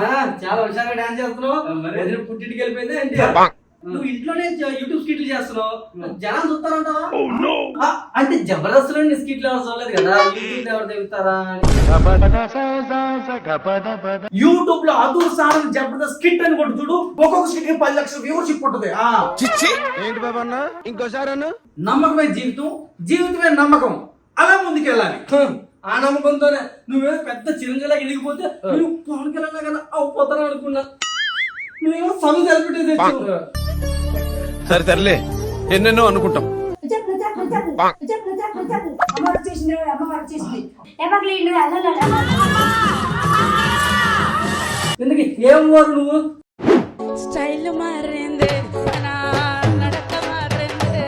Dance చేస్తున్నావు. మరి? ఎదురు పుట్టింటికి వెళ్ళిపోయింది ఏంటి? నువ్వు ఇంట్లోనే యూట్యూబ్ స్కిట్లు చేస్తున్నావు. జనం చూస్తారంటావా? ఆ, అంటే జబర్దస్త్లో స్కిట్లు ఎవరు చూడలేదు కదా? యూట్యూబ్ ఎవరు తెగుతారా యూట్యూబ్లో అదూర్ సార్ జబర్దస్త్ స్కిట్ అని కొట్టు చూడు. ఒక్కొక్క స్కిట్కి పది లక్షల వ్యూవర్షిప్ ఉంటుంది చిచ్చి. ఏంటి బాబా ఇంకోసారి అన్న నమ్మకమే జీవితం జీవితమే నమ్మకం. అలా ముందుకెళ్ళాలి. హ్మ్. ఆ నమ్మకంతోనే నువ్వేదో పెద్ద చిరంజీవిలా ఎదిగిపోతే నువ్వు పవన్ కళ్యాణ్ కన్నా అవుపోతాను అనుకున్నా. నువ్వేమో తెలిపెట్టే తెచ్చావు. సరే తరలే ఎన్నెన్నో అనుకుంటాం. చెప్పు చెప్పు చెప్పు. చెప్పు చెప్పు చెప్పు. అమ్మ వచ్చేసింది అమ్మ వచ్చేసింది ఎవరికి ఇల్లు? అల్లలో ఎందుకు? ఏం వారు నువ్వు? స్టైల్ మారింది నా నడక మారింది.